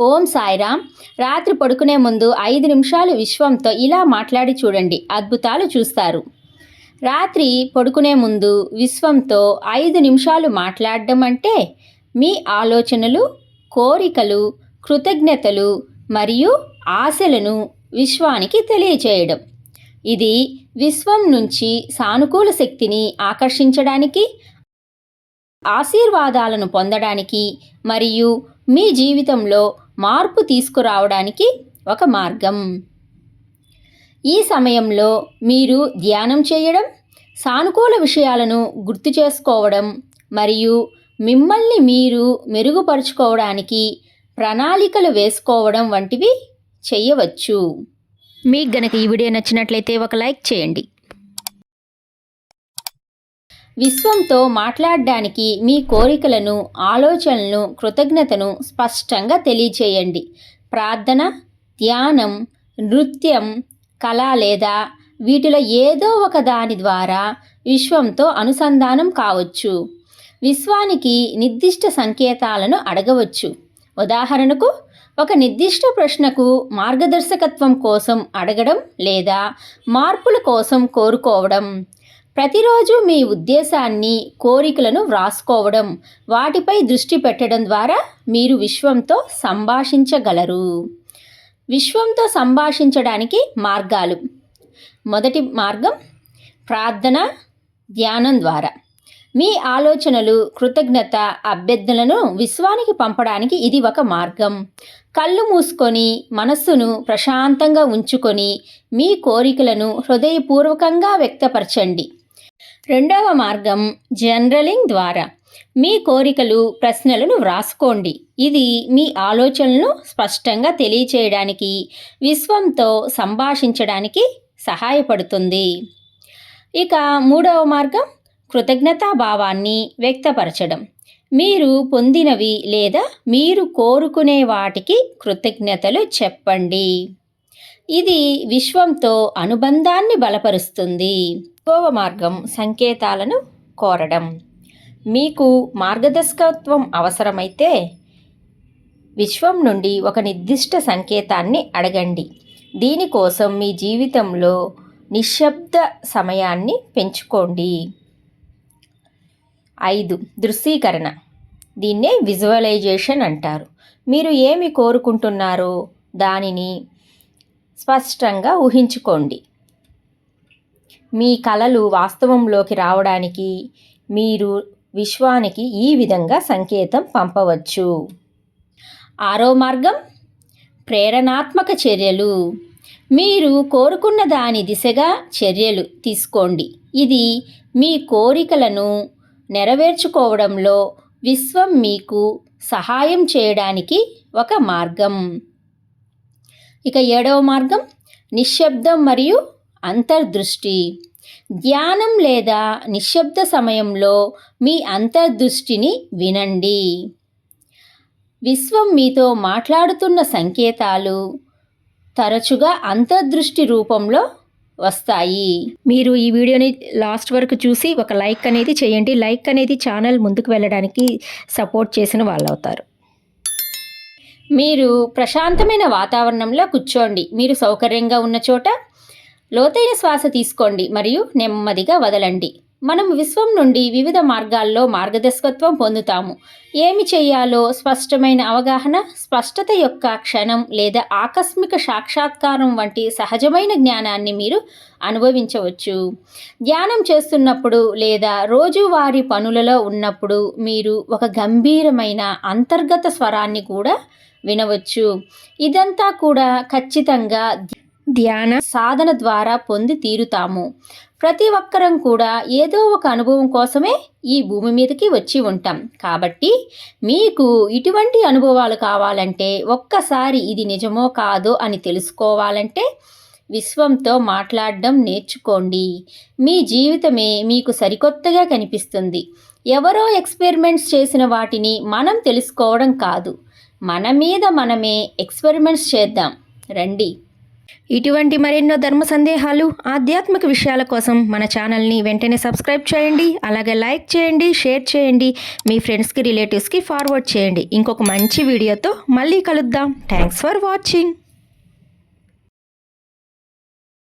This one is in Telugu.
ఓం సాయిరామ్ రాత్రి పడుకునే ముందు ఐదు నిమిషాలు విశ్వంతో ఇలా మాట్లాడి చూడండి. అద్భుతాలు చూస్తారు. రాత్రి పడుకునే ముందు విశ్వంతో ఐదు నిమిషాలు మాట్లాడడం అంటే మీ ఆలోచనలు కోరికలు కృతజ్ఞతలు మరియు ఆశలను విశ్వానికి తెలియచేయడం. ఇది విశ్వం నుంచి సానుకూల శక్తిని ఆకర్షించడానికి ఆశీర్వాదాలను పొందడానికి మరియు మీ జీవితంలో మార్పు తీసుకురావడానికి ఒక మార్గం. ఈ సమయంలో మీరు ధ్యానం చేయడం సానుకూల విషయాలను గుర్తు చేసుకోవడం మరియు మిమ్మల్ని మీరు మెరుగుపరుచుకోవడానికి ప్రణాళికలు వేసుకోవడం వంటివి చేయవచ్చు. మీకు గనక ఈ వీడియో నచ్చినట్లయితే ఒక లైక్ చేయండి. విశ్వంతో మాట్లాడడానికి మీ కోరికలను ఆలోచనలను కృతజ్ఞతను స్పష్టంగా తెలియచేయండి. ప్రార్థన ధ్యానం నృత్యం కళ లేదా వీటిలో ఏదో ఒక దాని ద్వారా విశ్వంతో అనుసంధానం కావచ్చు. విశ్వానికి నిర్దిష్ట సంకేతాలను అడగవచ్చు. ఉదాహరణకు ఒక నిర్దిష్ట ప్రశ్నకు మార్గదర్శకత్వం కోసం అడగడం లేదా మార్పుల కోసం కోరుకోవడం. ప్రతిరోజు మీ ఉద్దేశాన్ని కోరికలను వ్రాసుకోవడం వాటిపై దృష్టి పెట్టడం ద్వారా మీరు విశ్వంతో సంభాషించగలరు. విశ్వంతో సంభాషించడానికి మార్గాలు. మొదటి మార్గం ప్రార్థన ధ్యానం ద్వారా. మీ ఆలోచనలు కృతజ్ఞత అభ్యర్థనలను విశ్వానికి పంపడానికి ఇది ఒక మార్గం. కళ్ళు మూసుకొని మనస్సును ప్రశాంతంగా ఉంచుకొని మీ కోరికలను హృదయపూర్వకంగా వ్యక్తపరచండి. రెండవ మార్గం జనరలింగ్ ద్వారా. మీ కోరికలు ప్రశ్నలను వ్రాసుకోండి. ఇది మీ ఆలోచనలను స్పష్టంగా తెలియచేయడానికి విశ్వంతో సంభాషించడానికి సహాయపడుతుంది. ఇక మూడవ మార్గం కృతజ్ఞతాభావాన్ని వ్యక్తపరచడం. మీరు పొందినవి లేదా మీరు కోరుకునే వాటికి కృతజ్ఞతలు చెప్పండి. ఇది విశ్వంతో అనుబంధాన్ని బలపరుస్తుంది. ఇంకవ మార్గం సంకేతాలను కోరడం. మీకు మార్గదర్శకత్వం అవసరమైతే విశ్వం నుండి ఒక నిర్దిష్ట సంకేతాన్ని అడగండి. దీనికోసం మీ జీవితంలో నిశ్శబ్ద సమయాన్ని పెంచుకోండి. ఐదు దృశ్యీకరణ. దీన్నే విజువలైజేషన్ అంటారు. మీరు ఏమి కోరుకుంటున్నారో దానిని స్పష్టంగా ఊహించుకోండి. మీ కళలు వాస్తవంలోకి రావడానికి మీరు విశ్వానికి ఈ విధంగా సంకేతం పంపవచ్చు. ఆరో మార్గం ప్రేరణాత్మక చర్యలు. మీరు కోరుకున్న దాని దిశగా చర్యలు తీసుకోండి. ఇది మీ కోరికలను నెరవేర్చుకోవడంలో విశ్వం మీకు సహాయం చేయడానికి ఒక మార్గం. ఇక ఏడవ మార్గం నిశ్శబ్దం మరియు అంతర్దృష్టి. ధ్యానం లేదా నిశ్శబ్ద సమయంలో మీ అంతర్దృష్టిని వినండి. విశ్వం మీతో మాట్లాడుతున్న సంకేతాలు తరచుగా అంతర్దృష్టి రూపంలో వస్తాయి. మీరు ఈ వీడియోని లాస్ట్ వరకు చూసి ఒక లైక్ అనేది చేయండి. లైక్ అనేది ఛానల్ ముందుకు వెళ్ళడానికి సపోర్ట్ చేసిన వాళ్ళు అవుతారు మీరు ప్రశాంతమైన వాతావరణంలో కూర్చోండి. మీరు సౌకర్యంగా ఉన్న చోట లోతైన శ్వాస తీసుకోండి మరియు నెమ్మదిగా వదలండి. మనం విశ్వం నుండి వివిధ మార్గాల్లో మార్గదర్శకత్వం పొందుతాము. ఏమి చేయాలో స్పష్టమైన అవగాహన స్పష్టత యొక్క క్షణం లేదా ఆకస్మిక సాక్షాత్కారం వంటి సహజమైన జ్ఞానాన్ని మీరు అనుభవించవచ్చు. ధ్యానం చేస్తున్నప్పుడు లేదా రోజువారీ పనులలో ఉన్నప్పుడు మీరు ఒక గంభీరమైన అంతర్గత స్వరాన్ని కూడా వినవచ్చు. ఇదంతా కూడా ఖచ్చితంగా ధ్యాన సాధన ద్వారా పొంది తీరుతాము. ప్రతి ఒక్కరం కూడా ఏదో ఒక అనుభవం కోసమే ఈ భూమి మీదకి వచ్చి ఉంటాం. కాబట్టి మీకు ఇటువంటి అనుభవాలు కావాలంటే ఒక్కసారి ఇది నిజమో కాదో అని తెలుసుకోవాలంటే విశ్వంతో మాట్లాడడం నేర్చుకోండి. మీ జీవితమే మీకు సరికొత్తగా కనిపిస్తుంది. ఎవరో ఎక్స్పెరిమెంట్స్ చేసిన వాటిని మనం తెలుసుకోవడం కాదు. మన మీద మనమే ఎక్స్పెరిమెంట్స్ చేద్దాం. రండి. ఇటువంటి మరెన్నో ధర్మ సందేహాలు ఆధ్యాత్మిక విషయాల కోసం మన ఛానల్ని వెంటనే సబ్స్క్రైబ్ చేయండి అలాగే లైక్ చేయండి షేర్ చేయండి మీ ఫ్రెండ్స్కి రిలేటివ్స్కి ఫార్వర్డ్ చేయండి. ఇంకొక మంచి వీడియోతో మళ్ళీ కలుద్దాం. Thanks for watching.